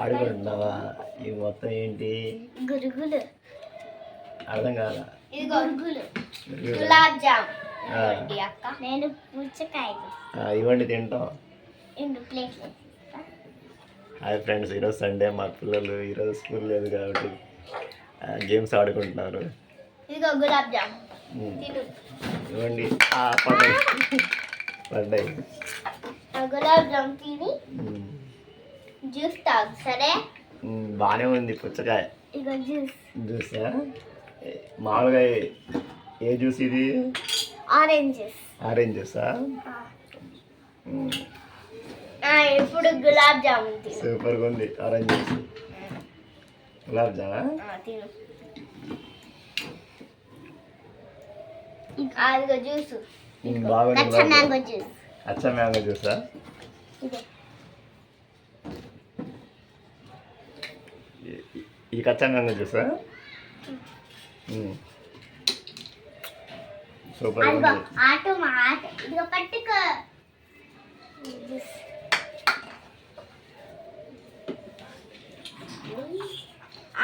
ఆడుకుంటున్నావా ఇది మొత్తం ఏంటి? గురుగులు. అర్థం కాదా. గులాబ్ జామ్. నేను ఇవ్వండి తింటాం. హాయ్ ఫ్రెండ్స్ ఈరోజు సండే. మా పిల్లలు ఈరోజు స్కూల్ లేదు కాబట్టి గేమ్స్ ఆడుకుంటున్నారు. ఇదిగో గులాబ్ జామ్. ఇవ్వండి. పడ్డాయి గులాబ్ జామ్ తిని జ్యూస్ తాగు సరే? బాగానే ఉంది పుచ్చకాయ. ఇదిగో జ్యూస్. జ్యూసా? మామూలుగా ఏ- జ్యూస్ ఇది? Orange juice. ఆరెంజ్ జ్యూసా? ఇప్పుడు గులాబ్ జామున్ తిను. సూపర్గా ఉంది ఆరెంజ్ జ్యూస్. గులాబ్ జామా? తిను. అదిగో జ్యూస్. జ్యూస్. అచ్చా మ్యాంగో జ్యూసా? ఇదే. కచ్చా మ్యాంగో జ్యూసా? ఉంది.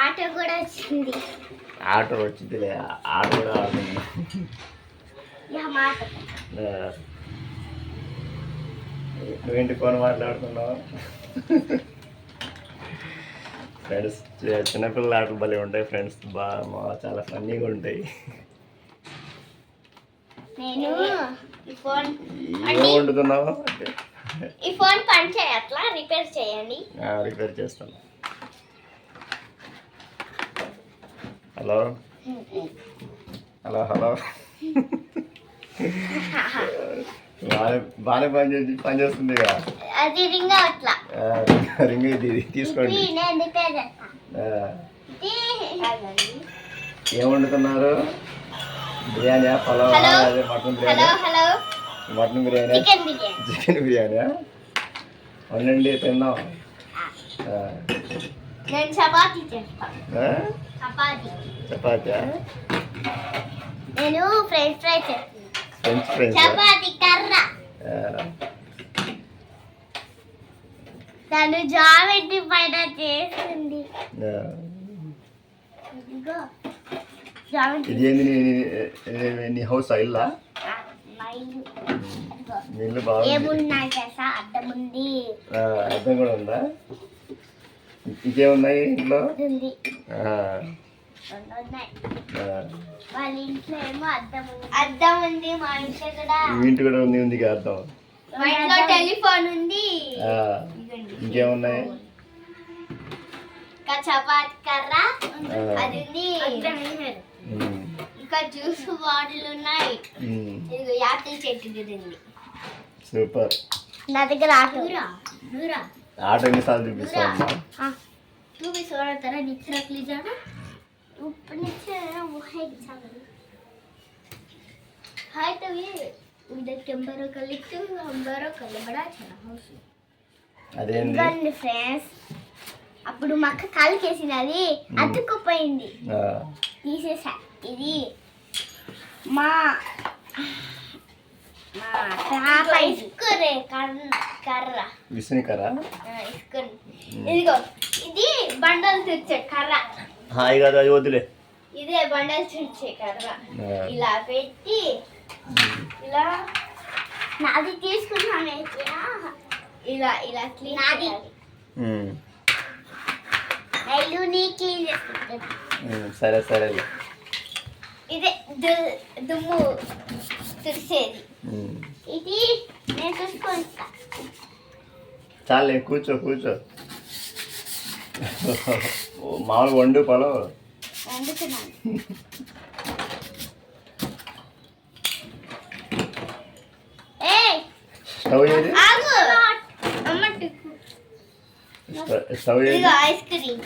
ఆటో కూడా వచ్చింది. ఆటో వచ్చిందిలే. ఆటో కూడా. నువ్వేంటి ఫోన్ మాట్లాడుతున్నావు? ఫ్రెండ్స్ చిన్నపిల్లల ఆటలు భలే ఉంటాయి ఫ్రెండ్స్. బాగా చాలా ఫన్నీగా ఉంటాయి. నేను ఈ ఫోన్ ఏం వండుతున్నావు? ఈ ఫోన్ పని చేయట్లా రిపేర్ చేయండి. రిపేర్ చేస్తాను. హలో? Hello hello? బాగానే పని చేసి పని చేస్తుంది అది రింగ్ అట్లా. ఆ, రింగ్ ఇది ఇది తీసుకోండి. ఏం వండుతున్నారు బిర్యానీ పలావ్. అదే mutton biryani. Mutton biryani. Chicken biryani. వండండి తిందాం. ఆ, నేను చపాతీ చేస్తాను ఆ? చపాతీ. చపాతీ నేను ఫ్రెంచ్ ఫ్రై చేస్తాను ఫ్రెంచ్ ఫ్రైస్ చపాతీ కర్ర తను జామెట్రీ పైన చేస్తుంది ఇది ఏంది నీ హౌస్ ఇల్లా ఏమున్నాయి చేసా అద్దం ఉంది అద్దం కూడా ఉందా ఇంకేమున్నాయి ఇంట్లో వాళ్ళ ఇంట్లో ఏమో అద్దం అద్దం ఉంది. మా ఇంట్లో కూడా ఇంటి కూడా ఉంది. ఉంది అర్థం మా ఇంట్లో టెలిఫోన్ ఉంది ఇంకేమున్నాయి? ఇంకా చపాతి కర్రా అది ఉంది. ఇంకా జ్యూస్ బాటిల్ ఉన్నాయి. ఇది యాపిల్ చెట్టు ఉంది. సూపర్. నా దగ్గర ఆట. ఆట ఎన్నిసార్లు చూపిస్తాను చూపిస్తాను నిచ్చిన ప్లీజ్ ఇప్పుడు నుంచి ఊహించాలి ಹಾಯ್ ತವಿ ಇದಕ್ಕೆ ఫ్రెండ్స్ అప్పుడు మా అక్క కాలు కేసినది అతుక్కుపోయింది. తీసేసా. ఇది మా మా ఇసుకురే కర్ర కర్ర. ఇసుకుని. ఇదిగో ఇది బండలు తెచ్చే కర్ర. హాయ్ కాదు అది వద్దులే ఇదే బండలు కర్ర. ఆ, ఇలా పెట్టి ఇలా నాది తీసుకున్నాను ఇలా ఇలా క్లీన్ నాది. నైలు నీ క్లీన్ చేసుకుంటాను ఉమ్, సరే సరేలే. ఇదే దు- దుమ్ము తుడిసేది. ఇది నేను చూసుకొని చాలే కూర్చో కూర్చో. మామూలు వండు పొలం. స్టవ్ ఏది? ఆగు అమ్మ టిక్కు. స్టవ్- ఏది? Ice cream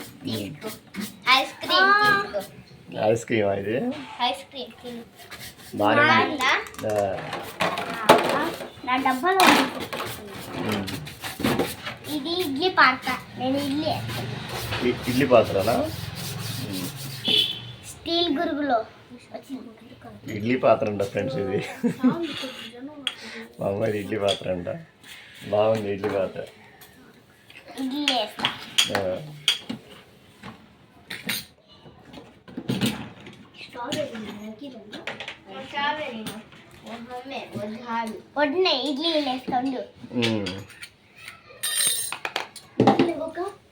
ice cream ice cream ఇది? Ice cream? ఆ, నా డబ్బాలో. ఇది ఇడ్లీ పాత్ర. నేను ఇడ్లీ వేస్తాను. ఇడ్లీ పాత్రనా. స్టీల్ గురుగులో. ఇడ్లీ పాత్ర అంట ఫ్రెండ్స్ ఇది. మా అమ్మాయి ఇడ్లీ పాత్ర అంట. బాగుంది ఇడ్లీ పాత్ర. ఇడ్లీ వేస్తుండు.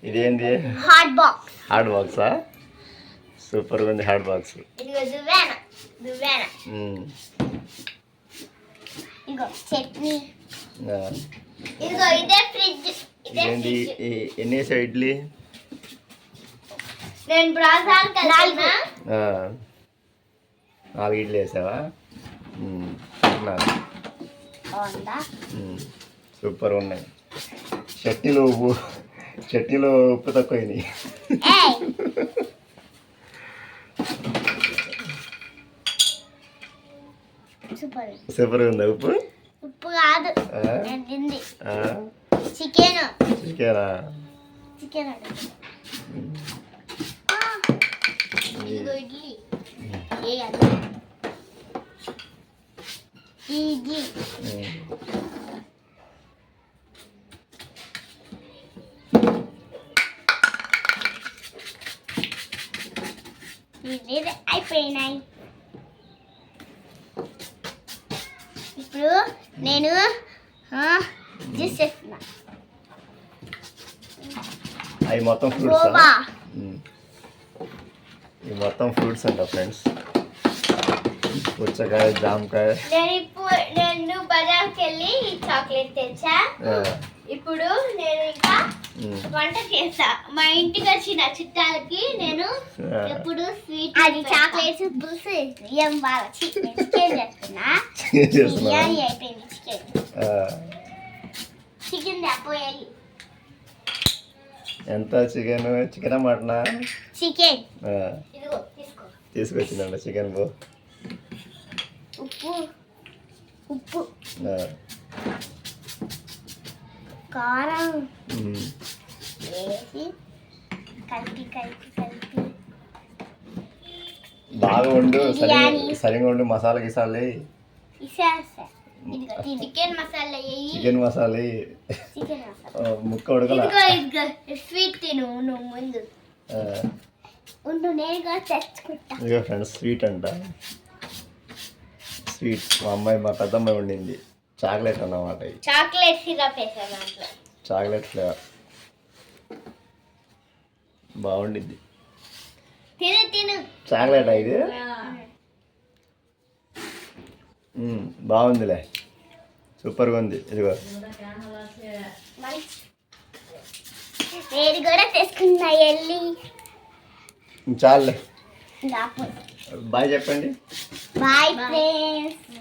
ఇదేంది? హాట్ బాక్స్ హార్డ్ బాక్సా సూపర్గా ఉంది హార్డ్ బాక్స్ చట్నీ. ఆ, ఇదిగో ఇదే ఫ్రిడ్జ్ ఇదే ఇదేంటి ఎన్ని వేసావు ఇడ్లీ? నాలుగు. ఇడ్లీ వేసావా. సూపర్ ఉన్నాయి. చట్నీలో ఉప్పు చట్నీలో ఉప్పు తక్కువైంది సూపర్. ఉందా ఉప్పు? ఉప్పు కాదు. చికెన్. చికెనా? చికెన్ ఇడ్లీ. ఇడ్లీ. ఇప్పుడు నేను జ్యూస్ చేస్తున్నా. అవి మొత్తం ఫ్రూట్స్ ఇవి మొత్తం ఫ్రూట్స్ అంట ఫ్రెండ్స్. పుచ్చకాయ జామకాయ. నేను ఇప్పుడు నేను బజార్కి వెళ్ళి చాక్లెట్ తెచ్చా? ఇప్పుడు నేను ఇంకా. వంట చేస్తా మా ఇంటికి వచ్చిన చుట్టాలకి నేను. ఎప్పుడు స్వీట్ అది చాక్లెట్స్ పులుసు ఏం బాగా చికెన్ చేస్తున్నా? బిర్యానీ అయిపోయింది చికెన్ ఆ, చికెన్ పోయాలి ఎంత చికెన్? చికెన్ మటనా? చికెన్ ఆ, ఇదిగో తీసుకో. తీసుకొచ్చిందంట చికెన్ బో ఉప్పు. ఉప్పు. ఆ, కారం. వేసి కలిపి కలిపి కలిపి. బాగా వండు సరిగా. సరిగా వండు masala గిసాలు. Chicken masala chicken masala. ముక్క ఉడకల. స్వీట్ తిను నువ్వు ముందు. ఉండు నేను తెచ్చుకుంటా. ఫ్రెండ్స్ స్వీట్ అంట. స్వీట్ మా అమ్మాయి మా పెద్దమ్మాయి వండింది. చాక్లెట్ అన్నమాట చాక్లెట్ సిరప్ చాక్లెట్ ఫ్లేవర్. బాగుండిద్ది. తిను తిను. చాక్లెట్ ఇది? బాగుందిలే. సూపర్గా ఉంది. ఇదిగో. నేను కూడా తెచ్చుకున్నా వెళ్ళి చాలులే ఇంకా బాయ్ చెప్పండి. Bye friends.